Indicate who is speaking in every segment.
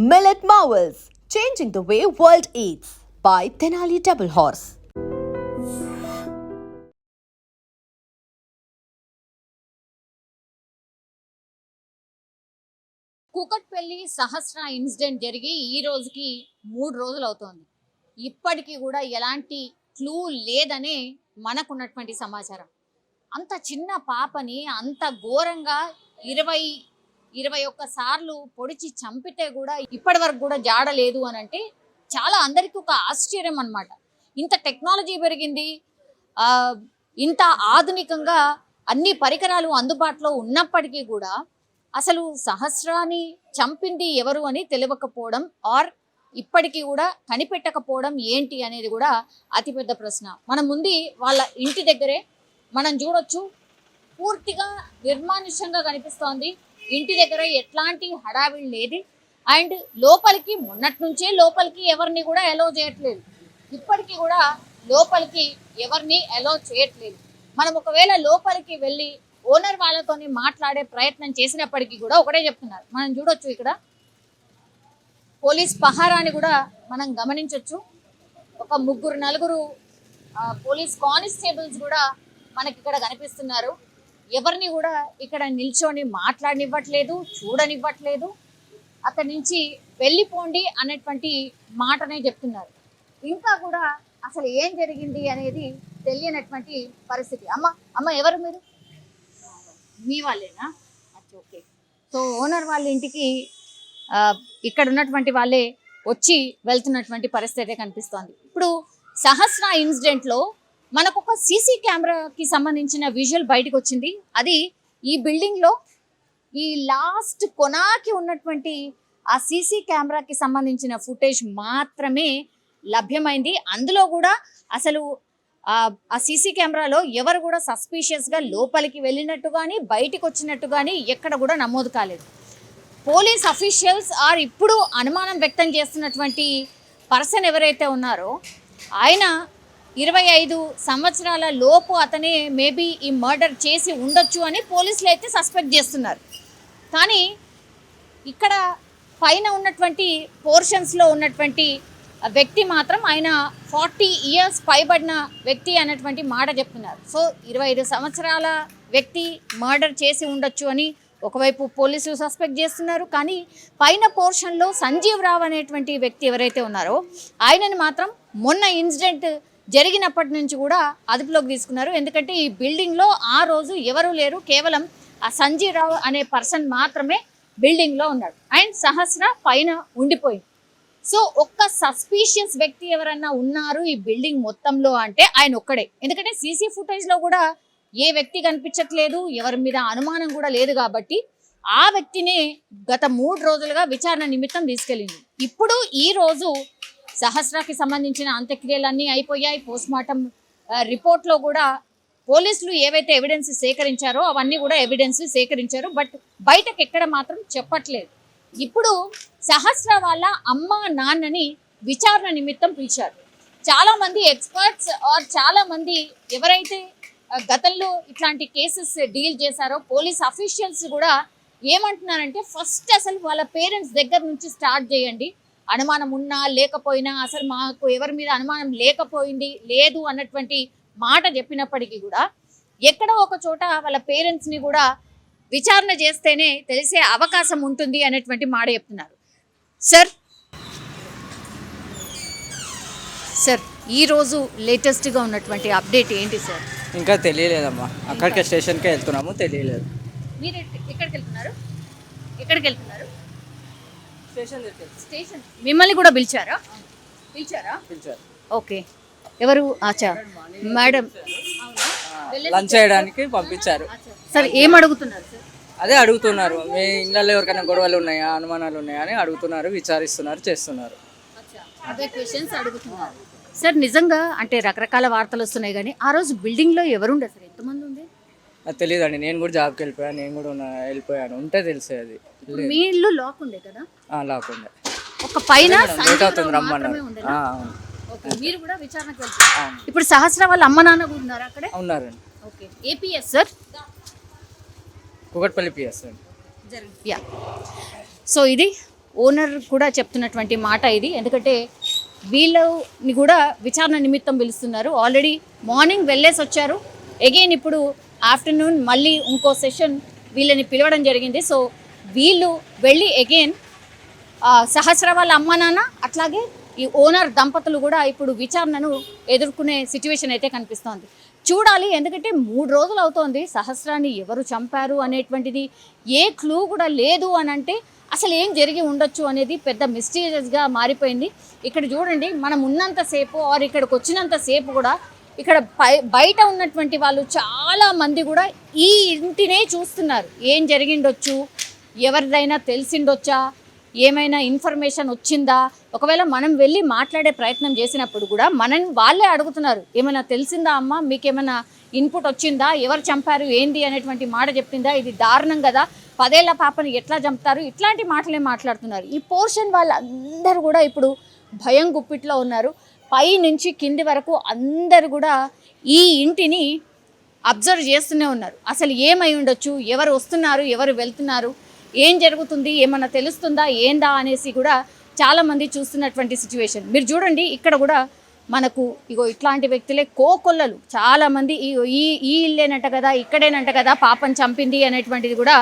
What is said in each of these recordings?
Speaker 1: Millet Marvels, changing the way world eats by Tenali Double Horse.
Speaker 2: Kukatpally Sahasra incident జరిగి ఈ రోజుకి మూడు రోజులు అవుతోంది ఇప్పటికీ కూడా ఎలాంటి క్లూ లేదనే మనకున్నటువంటి సమాచారం అంత చిన్న పాపని అంత ఘోరంగా ఇరవై ఇరవై ఒక్క సార్లు పొడిచి చంపితే కూడా ఇప్పటి వరకు కూడా జాడలేదు అని అంటే చాలా అందరికీ ఒక ఆశ్చర్యం అనమాట ఇంత టెక్నాలజీ పెరిగింది. ఇంత ఆధునికంగా అన్ని పరికరాలు అందుబాటులో ఉన్నప్పటికీ కూడా అసలు సహస్రాన్ని చంపింది ఎవరు అని తెలియకపోవడం ఆర్ ఇప్పటికీ కూడా కనిపెట్టకపోవడం ఏంటి అనేది కూడా అతిపెద్ద ప్రశ్న. మన ముందు వాళ్ళ ఇంటి దగ్గరే మనం చూడొచ్చు. పూర్తిగా నిర్మానుష్యంగా కనిపిస్తోంది. ఇంటి దగ్గర ఎట్లాంటి హడావిడి లేదు. అండ్ లోపలికి మొన్నటి నుంచే లోపలికి ఎవరిని కూడా అలో చేయట్లేదు. ఇప్పటికీ కూడా లోపలికి ఎవరిని అలో చేయట్లేదు. మనం ఒకవేళ లోపలికి వెళ్ళి ఓనర్ వాళ్ళతోని మాట్లాడే ప్రయత్నం చేసినప్పటికీ కూడా ఒకటే చెప్తున్నారు. మనం చూడొచ్చు ఇక్కడ. పోలీస్ పహారాని కూడా మనం గమనించవచ్చు ఒక ముగ్గురు నలుగురు పోలీస్ కానిస్టేబుల్స్ కూడా మనకి ఇక్కడ కనిపిస్తున్నారు. ఎవరిని కూడా ఇక్కడ నిల్చొని మాట్లాడనివ్వట్లేదు చూడనివ్వట్లేదు. అక్కడి నుంచి వెళ్ళిపోండి అనేటువంటి మాటనే చెప్తున్నారు. ఇంకా కూడా అసలు ఏం జరిగింది అనేది తెలియనటువంటి పరిస్థితి. అమ్మ అమ్మ ఎవరు మీరు? మీ వాళ్ళేనా? అచ్చా, ఓకే. సో ఓనర్ వాళ్ళ ఇంటికి ఇక్కడ ఉన్నటువంటి వాళ్ళే వచ్చి వెళ్తున్నటువంటి పరిస్థితి కనిపిస్తోంది. ఇప్పుడు సహస్ర ఇన్సిడెంట్లో మనకు ఒక సీసీ కెమెరాకి సంబంధించిన విజువల్ బయటకు వచ్చింది అది ఈ బిల్డింగ్లో ఈ లాస్ట్ కొనాకి ఉన్నటువంటి ఆ సీసీ కెమెరాకి సంబంధించిన ఫుటేజ్ మాత్రమే లభ్యమైంది. అందులో కూడా అసలు ఆ సీసీ కెమెరాలో ఎవరు కూడా సస్పీషియస్గా లోపలికి వెళ్ళినట్టు కానీ బయటికి వచ్చినట్టు కానీ ఎక్కడ కూడా నమోదు కాలేదు. పోలీస్ అఫీషియల్స్ ఆర్ ఇప్పుడు అనుమానం వ్యక్తం చేస్తున్నటువంటి పర్సన్ ఎవరైతే ఉన్నారో ఆయన ఇరవై ఐదు సంవత్సరాల లోపు అతనే మేబీ ఈ మర్డర్ చేసి ఉండొచ్చు అని పోలీసులు అయితే సస్పెక్ట్ చేస్తున్నారు. కానీ ఇక్కడ పైన ఉన్నటువంటి పోర్షన్స్లో ఉన్నటువంటి వ్యక్తి మాత్రం ఆయన ఫార్టీ ఇయర్స్ పైబడిన వ్యక్తి అన్నటువంటి మాట చెప్తున్నారు. సో ఇరవై ఐదు సంవత్సరాల వ్యక్తి మర్డర్ చేసి ఉండొచ్చు అని ఒకవైపు పోలీసులు సస్పెక్ట్ చేస్తున్నారు. కానీ పైన పోర్షన్లో సంజీవ్ రావు అనేటువంటి వ్యక్తి ఎవరైతే ఉన్నారో ఆయనని మాత్రం మొన్న ఇన్సిడెంట్ జరిగినప్పటి నుంచి కూడా అదుపులోకి తీసుకున్నారు. ఎందుకంటే ఈ బిల్డింగ్లో ఆ రోజు ఎవరు లేరు. కేవలం ఆ సంజీవ్ రావు అనే పర్సన్ మాత్రమే బిల్డింగ్లో ఉన్నాడు. అండ్ సహస్ర పైన ఉండిపోయింది. సో ఒక్క సస్పీషియస్ వ్యక్తి ఎవరన్నా ఉన్నారు ఈ బిల్డింగ్ మొత్తంలో అంటే ఆయన ఒక్కడే. ఎందుకంటే సీసీ ఫుటేజ్లో కూడా ఏ వ్యక్తి కనిపించట్లేదు ఎవరి మీద అనుమానం కూడా లేదు కాబట్టి ఆ వ్యక్తిని గత మూడు రోజులుగా విచారణ నిమిత్తం తీసుకెళ్ళింది. ఇప్పుడు ఈ రోజు సహస్రాకి సంబంధించిన అంత్యక్రియలన్నీ అయిపోయాయి. పోస్ట్ మార్టం రిపోర్ట్లో కూడా పోలీసులు ఏవైతే ఎవిడెన్స్ సేకరించారో అవన్నీ కూడా ఎవిడెన్స్ సేకరించారు. బట్ బయటకు ఎక్కడ మాత్రం చెప్పట్లేదు. ఇప్పుడు సహస్ర వాళ్ళ అమ్మ నాన్నని విచారణ నిమిత్తం పిలిచారు. చాలామంది ఎక్స్పర్ట్స్ ఆర్ చాలామంది ఎవరైతే గతంలో ఇట్లాంటి కేసెస్ డీల్ చేశారో పోలీస్ అఫీషియల్స్ కూడా ఏమంటున్నారంటే ఫస్ట్ అసలు వాళ్ళ పేరెంట్స్ దగ్గర నుంచి స్టార్ట్ చేయండి. అనుమానం ఉన్నా లేకపోయినా అసలు మాకు ఎవరి మీద అనుమానం లేకపోయింది లేదు అన్నటువంటి మాట చెప్పినప్పటికీ కూడా ఎక్కడో ఒక చోట వాళ్ళ పేరెంట్స్ని కూడా విచారణ చేస్తేనే తెలిసే అవకాశం ఉంటుంది అనేటువంటి మాట చెప్తున్నారు. సార్ సార్ ఈరోజు లేటెస్ట్గా ఉన్నటువంటి అప్డేట్ ఏంటి సార్
Speaker 3: ఇంకా తెలియలేదమ్మా. అక్కడికే స్టేషన్కే వెళ్తున్నాము తెలియలేదు.
Speaker 2: మీరు ఎక్కడికి వెళ్తున్నారు? ఎక్కడికి వెళ్తున్నారు?
Speaker 3: Station
Speaker 2: station. మిమ్మల్ని కూడా పిలిచారా? పిలిచారా?
Speaker 3: పిలిచారు.
Speaker 2: ఓకే. ఎవరు? ఆచా. మేడం.
Speaker 3: లంచ్ చేయడానికి పంపించారు.
Speaker 2: సార్ ఏం అడుగుతున్నారు సార్?
Speaker 3: అదే అడుగుతున్నారు. మీ ఇళ్ళల్లో ఎవరికైనా గొడవలు ఉన్నాయా అనుమానాలు ఉన్నాయా అని అడుగుతున్నారు విచారిస్తున్నారు చేస్తున్నారు.
Speaker 2: అదే క్వశ్చన్స్ అడుగుతున్నారు. సార్ నిజంగా అంటే రకరకాల వార్తలు వస్తున్నాయి కానీ ఆ రోజు బిల్డింగ్లో ఎవరుండే సార్? ఎంతమంది ఉంది
Speaker 3: అది తెలియదండి. నేను కూడా జాబ్కి వెళ్ళిపోయాను నేను కూడా ఉన్నా- వెళ్ళిపోయాను. ఉంటే తెలిసేది.
Speaker 2: మీ ఇల్లు లాక్ ఉండే కదా?
Speaker 3: లేకుండా
Speaker 2: ఒక పైన
Speaker 3: రమ్మన్నారు.
Speaker 2: మీరు కూడా విచారణకు వెళ్తారు. ఇప్పుడు సహస్ర వాళ్ళ అమ్మ నాన్న కూడా ఉన్నారు అక్కడే?
Speaker 3: ఉన్నారండి.
Speaker 2: Okay. APS sir?
Speaker 3: Kukatpally PS
Speaker 2: yeah. So ఇది ఓనర్ కూడా చెప్తున్నటువంటి మాట ఇది. ఎందుకంటే వీళ్ళని కూడా విచారణ నిమిత్తం పిలుస్తున్నారు. ఆల్రెడీ మార్నింగ్ వెళ్ళేసి వచ్చారు. అగైన్ ఇప్పుడు ఆఫ్టర్నూన్ మళ్ళీ ఇంకో సెషన్ వీళ్ళని పిలవడం జరిగింది. సో వీళ్ళు వెళ్ళి అగైన్ సహస్ర వాళ్ళ అమ్మ నాన్న అట్లాగే ఈ ఓనర్ దంపతులు కూడా ఇప్పుడు విచారణను ఎదుర్కొనే సిచ్యువేషన్ అయితే కనిపిస్తోంది. చూడాలి ఎందుకంటే మూడు రోజులు అవుతోంది సహస్రాన్ని ఎవరు చంపారు అనేటువంటిది ఏ క్లూ కూడా లేదు అని అంటే అసలు ఏం జరిగి ఉండొచ్చు అనేది పెద్ద మిస్టీరియస్గా మారిపోయింది. ఇక్కడ చూడండి మనం ఉన్నంతసేపు ఆర్ ఇక్కడికి వచ్చినంతసేపు కూడా ఇక్కడ బయట ఉన్నటువంటి వాళ్ళు చాలా మంది కూడా ఈ ఇంటినే చూస్తున్నారు. ఏం జరిగిండొచ్చు? ఎవరిదైనా తెలిసిండొచ్చా? ఏమైనా ఇన్ఫర్మేషన్ వచ్చిందా? ఒకవేళ మనం వెళ్ళి మాట్లాడే ప్రయత్నం చేసినప్పుడు కూడా మనం వాళ్ళే అడుగుతున్నారు ఏమైనా తెలిసిందా అమ్మా? మీకేమైనా ఇన్పుట్ వచ్చిందా? ఎవరు చంపారు? ఏంది? అనేటువంటి మాట చెప్పిందా? ఇది దారుణం కదా. పదేళ్ళ పాపని ఎట్లా చంపుతారు? ఇట్లాంటి మాటలే మాట్లాడుతున్నారు. ఈ పోర్షన్ వాళ్ళందరూ కూడా ఇప్పుడు భయం గుప్పిట్లో ఉన్నారు. పై నుంచి కింది వరకు అందరు కూడా ఈ ఇంటిని అబ్జర్వ్ చేస్తూనే ఉన్నారు. అసలు ఏమై ఉండొచ్చు? ఎవరు వస్తున్నారు? ఎవరు వెళ్తున్నారు? ఏం జరుగుతుంది ఏమన్నా తెలుస్తుందా ఏందా అనేసి కూడా చాలామంది చూస్తున్నటువంటి సిచ్యువేషన్ మీరు చూడండి ఇక్కడ కూడా మనకు ఇగో ఇట్లాంటి వ్యక్తులే కోకొల్లలు. చాలామంది ఈ ఈ ఇల్లేనంట కదా ఇక్కడేనంట కదా పాపం చంపింది అనేటువంటిది కూడా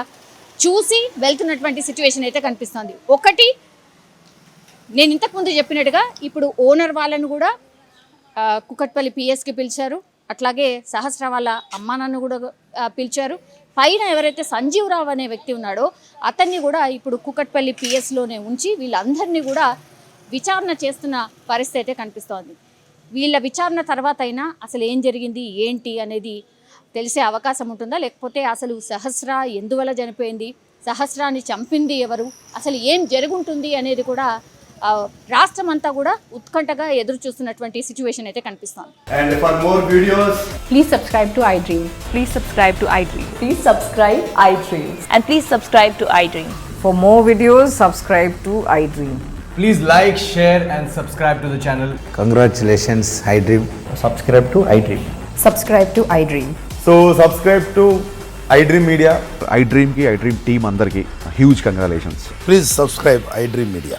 Speaker 2: చూసి వెళ్తున్నటువంటి సిచ్యువేషన్ అయితే కనిపిస్తుంది. ఒకటి నేను ఇంతకుముందు చెప్పినట్టుగా ఇప్పుడు ఓనర్ వాళ్ళను కూడా కుకట్పల్లి పిఎస్కి పిలిచారు. అట్లాగే సహస్ర వాళ్ళ అమ్మానాన్న కూడా పిలిచారు. పైన ఎవరైతే సంజీవరావు అనే వ్యక్తి ఉన్నాడో అతన్ని కూడా ఇప్పుడు కుకట్పల్లి పిఎస్లోనే ఉంచి వీళ్ళందరినీ కూడా విచారణ చేస్తున్న పరిస్థితి అయితే కనిపిస్తోంది. వీళ్ళ విచారణ తర్వాత అయినా అసలు ఏం జరిగింది ఏంటి అనేది తెలిసే అవకాశం ఉంటుందా? లేకపోతే అసలు సహస్ర ఎందువల్ల చనిపోయింది? సహస్రాన్ని చంపింది ఎవరు? అసలు ఏం జరుగుంటుంది అనేది కూడా రాష్ట్రం అంతా కూడా ఉత్కంఠగా ఎదురు చూస్తున్నటువంటి సిచ్యువేషన్ అయితే కనిపిస్తోంది
Speaker 4: And for more videos,
Speaker 5: Please subscribe to iDream.
Speaker 6: Please subscribe to iDream.
Speaker 5: Please subscribe iDream.
Speaker 6: And please subscribe to iDream.
Speaker 7: For more videos, subscribe to iDream.
Speaker 4: please like, share, and subscribe to the channel.
Speaker 8: Congratulations, iDream.
Speaker 4: Subscribe to iDream.
Speaker 5: Subscribe to iDream.
Speaker 4: So, subscribe to iDream Media.
Speaker 9: ఐ డ్రీమ్కి iDream team అందరికీ huge congratulations
Speaker 8: Please subscribe iDream Media.